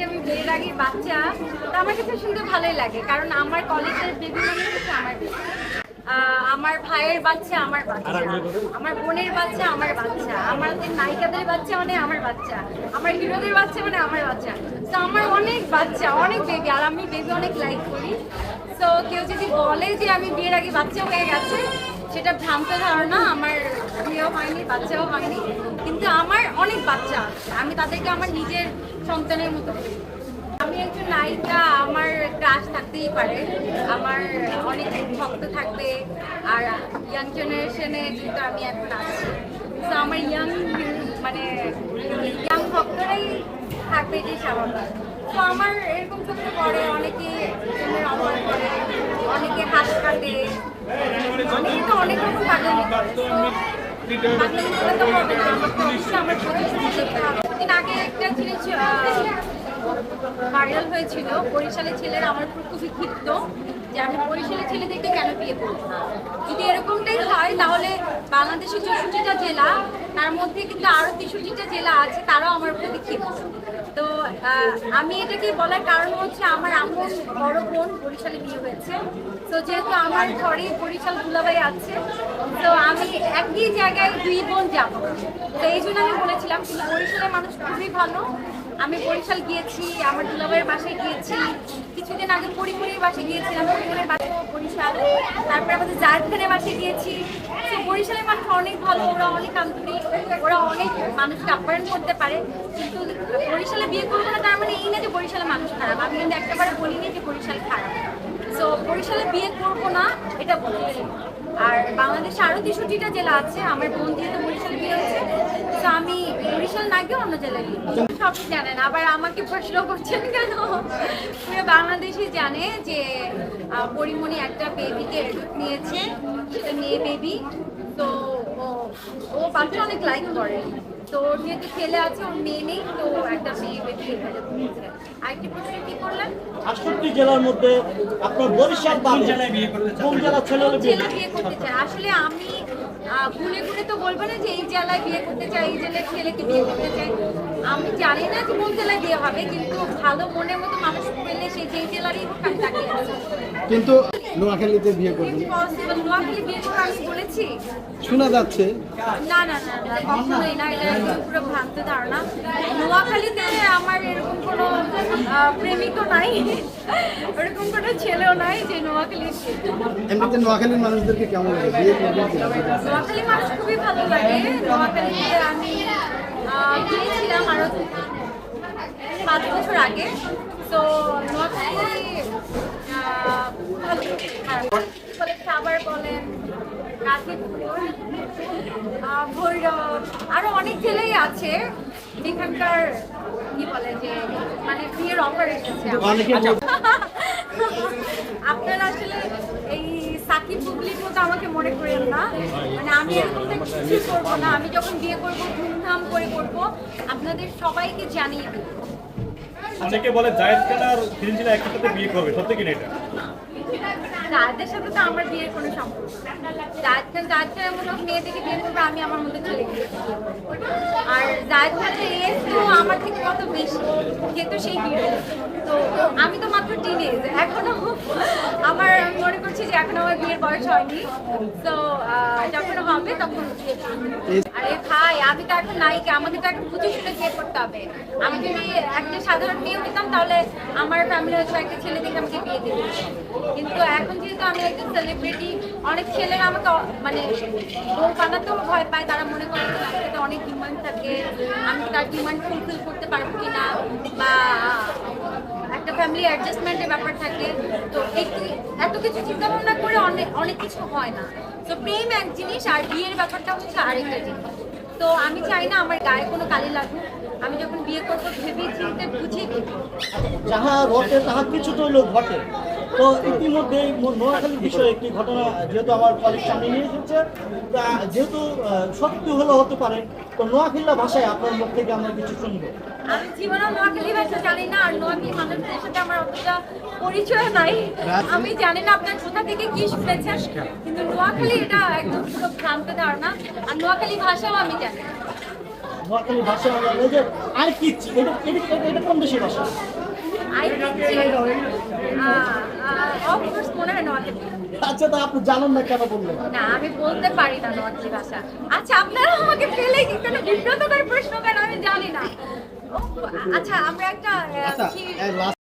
যে আমি বিয়ের আগে বাচ্চা তো আমার কাছে শুনতে ভালোই লাগে কারণ আমার কলেজের বেবি মানে হচ্ছে আমার। আমার ভাইয়ের বাচ্চা আমার বাচ্চা। আমার বোনের বাচ্চা আমার বাচ্চা। আমাদের নায়িকাদের বাচ্চা মানে আমার বাচ্চা। আমার হিরোদের বাচ্চা মানে আমার বাচ্চা। তো আমার অনেক বাচ্চা অনেক বেবি আর আমি বেবি অনেক লাইক করি। তো কেউ যদি বলে যে আমি বিয়ের আগে বাচ্চা হয়ে গেছে সেটা ভ্রান্ত ধারণা, আমার বিয়েও হয়নি, বাচ্চাও হয়নি, কিন্তু আমার অনেক বাচ্চা আমি তাদেরকে আমার নিজের সন্তানের মতো করি আমি একজন নায়িকা, আমার ক্রাশ থাকতেই পারে। আমার অনেক ভক্ত থাকবে, আর ইয়াং জেনারেশনে যেহেতু আমি এখন আছি, তো আমার ইয়াং মানে ইয়াং ভক্তরাই থাকবে যে স্বাভাবিক। তো আমার এরকম চোখে পড়ে অনেকে প্রেমের অমল করে অনেকে হাত কাটে অনেকে রকম তো হবে না আগে একটা জিনিস ভাইরাল হয়েছিল, বরিশালের ছেলেরা আমার খুবই ক্ষিপ্ত যে আমি বরিশালের ছেলেদেরকে কেন বিয়ে করব যদি এরকমটাই হয়, তাহলে বাংলাদেশের চৌষট্টিটা জেলা, তার মধ্যে কিন্তু আরও তেষট্টিটা জেলা আছে, তারাও আমার প্রতি ক্ষিপ্ত। তো আমি এটাকে বলার কারণ হচ্ছে আমার আম্মুর বড় বোন, বরিশালে বিয়ে হয়েছে। তো যেহেতু আমার ঘরে বরিশাল দুলাভাই আছে, তো আমি একই জায়গায় দুই বোন যাব। তো এই জন্য আমি বলেছিলাম, কিন্তু বরিশালের মানুষ খুবই ভালো। আমি বরিশাল গিয়েছি, আমার দুলাভাইয়ের বাসায় গিয়েছি। কিছুদিন আগে পরিপুরের বাসায় গিয়েছিলাম, পরিপুরের বাসায় বরিশাল। তারপরে আমাদের জাহেদ খানের বাসায় গিয়েছি। তো মানুষ অনেক ভালো, ওরা অনেক আন্তরিক, ওরা অনেক মানুষকে আপ্যায়ন করতে পারে, কিন্তু বরিশালে বিয়ে করব না, তার মানে এই না যে বরিশালের মানুষ খারাপ। আমি কিন্তু একটাবারে বলিনি যে বরিশাল খারাপ। তো বরিশালে বিয়ে করব না, এটা বলেছি আর বাংলাদেশে আরও তেষট্টিটা জেলা আছে, আমার বোন যেহেতু বরিশালে বিয়ে হয়েছে তো আমি বরিশাল না গিয়ে অন্য জেলায়। সব জানেন, আবার আমাকে প্রশ্ন করছেন কেন? পুরো বাংলাদেশই জানে যে পরিমণি একটা বেবিকে নিয়েছে, সেটা মেয়ে বেবি তো ও- ও বাচ্চা অনেক লাইক করে। তো ওর যেহেতু ছেলে আছে ওর মেয়ে নেই তো একটা মেয়ে নিয়েছে আরেকটি প্রশ্ন কি করলেন? আটষট্টি জেলার মধ্যে আপনার বরিশাল কোন জেলায় বিয়ে করতে কোন জেলা ছেলে বিয়ে করতে চাই আসলে আমি আহ, গুনে গুনে তো বলব না যে এই জেলায় বিয়ে করতে চাই এই জেলার ছেলেকে বিয়ে করতে চাই। আমি জানি না যে কোন জেলায় বিয়ে হবে কিন্তু ভালো মনের মতো মানুষ পেলে সেই যেই জেলারই হোক আমি তাকে কিন্তু নোয়াখালীতে বিয়ে করবেন। নোয়াখালী বিয়ে করব আমি বলেছি শোনা যাচ্ছে। না না না কখনোই না এটা একদম পুরো ভ্রান্ত ধারণা। নোয়াখালীতে আমার এরকম কোনো প্রেমিকও নাই ওরকম কোনো ছেলেও নাই যে নোয়াখালী এমনিতে নোয়াখালীর মানুষদেরকে কেমন লাগে? মানুষ খুবই ভালো লাগে। নোয়াখালীতে আমি গিয়েছিলাম আরও পাঁচ বছর আগে। তো নোয়াখালী খাবার বলেন আরও অনেক জেলেই আছে। যেখানকার কি বলে যে মানে বিয়ের অফার এসেছে আমার। আপনারা আসলে এই সাকিব বুবলির মতো আমাকে মনে করেন না। মানে আমি এরকম কিছু করব না। আমি যখন বিয়ে করব ধুমধাম করে করব। আপনাদের সবাইকে জানিয়ে দেবো। অনেকে বলে জায়েদ খান আর ফিরিঞ্জিলা একসাথে বিয়ে করবে। সত্যি কিনা এটা? তাদের সাথে তো আমার বিয়ের কোনো সম্পর্ক জায়দ খান জায়দ খান এমন হোক, মেয়ে থেকে বিয়ে করবে, আমি আমার মধ্যে চলে আর জায়দ খানের এজ তো আমার থেকে কত বেশি? যেহেতু সেই হিরো তো আমি তো মাত্র টিনেজ এখনও আমার মনে করছি যে এখনও আমার বিয়ের বয়স হয়নি। তো যখন হবে তখন বিয়ে। আরে আমি তো এখন নায়িকা আমাকে তো এখন বুঝে শুনে বিয়ে করতে হবে। আমি যদি একটা সাধারণ মেয়ে হইতাম তাহলে আমার ফ্যামিলি হয়তো একটা ছেলে আমাকে বিয়ে দেবে কিন্তু এখন যেহেতু আমি একজন সেলিব্রিটি অনেক ছেলেরা আমাকে মানে বউ বানাতেও ভয় পায়, তারা মনে করে যে অনেক ডিমান্ড থাকে, আমি তার ডিমান্ড ফুলফিল করতে পারব কিনা? বা একটা ফ্যামিলি অ্যাডজাস্টমেন্টের ব্যাপার থাকে, তো এত কিছু চিন্তা ভাবনা করে অনেক অনেক কিছু হয় না। তো প্রেম এক জিনিস আর বিয়ের ব্যাপারটা হচ্ছে আরেকটা জিনিস। তো আমি চাই না আমার গায়ে কোনো কালি লাগুক। আমি যখন বিয়ে করব ভেবেছি বুঝিয়ে বুঝে যাহা ঘটে তাহা কিছু তো লোক ঘটে। তো ইতিমধ্যে নোয়াখালীর বিষয়ে একটি ঘটনা যেহেতু আমার কলেজ সামনে নিয়ে এসেছে তা যেহেতু সত্যি হলেও হতে পারে তো নোয়াখিল্লা ভাষায় আপনার মুখ থেকে আমরা কিছু শুনব। আমি নোয়াখালী ভাষা জানি না আর নোয়াখালী মানুষদের সাথে আমার অতটা পরিচয় নাই। আমি জানি না আপনার কোথা থেকে কি শুনেছেন কিন্তু নোয়াখালী এটা একদম পুরো ভ্রান্ত ধারণা আর নোয়াখালী ভাষাও আমি জানি। নোয়াখালী ভাষা আর কিচ্ছি এটা এটা এটা- এটা কোন দেশের ভাষা? আই অফকোর্স মনে হয় নোয়াখালী আচ্ছা তা আপনি জানেন না কেন বললেন? না আমি বলতে পারি না নোয়াখালী ভাষা। আচ্ছা আপনারা আমাকে ফেলে কি? কোনো বিব্রতকর প্রশ্ন কেন? আমি জানি না। আচ্ছা আমরা একটা